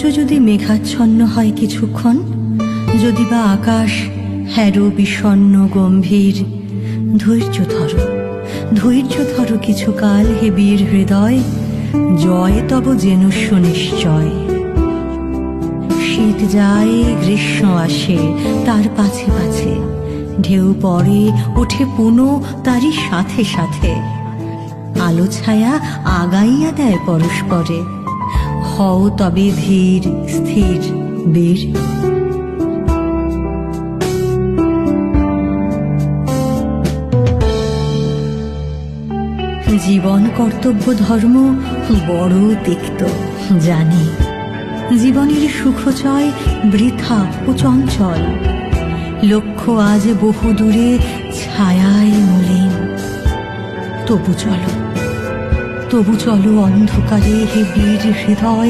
সূর্য যদি মেঘাচ্ছন্ন হয় কিছুক্ষণ, যদি বা আকাশ হ্যারো বিষণ্ণ গম্ভীর ধৈর্য ধরো ধৈর্য ধরো কিছুকাল হে বীর হৃদয়, জয় তব যেন সুনিশ্চয়। শীত যায়, গ্রীষ্ম আসে, তার পাছে পাছে, ঢেউ পড়ে, ওঠে পুনো, তারই সাথে সাথে। আলো ছায়া আগাইয়া দেয় পরস্পরে। হও তবে ধীর, স্থির, বীর। জীবন কর্তব্য ধর্ম, বড় তিক্ত, জানি। জীবনের সুখচয়, বৃথা ও চঞ্চল। লক্ষ্য আজ বহু দূরে ছায়ায় মলিন। তবু চলো তবু চলো অন্ধকারে হে বীর হৃদয়।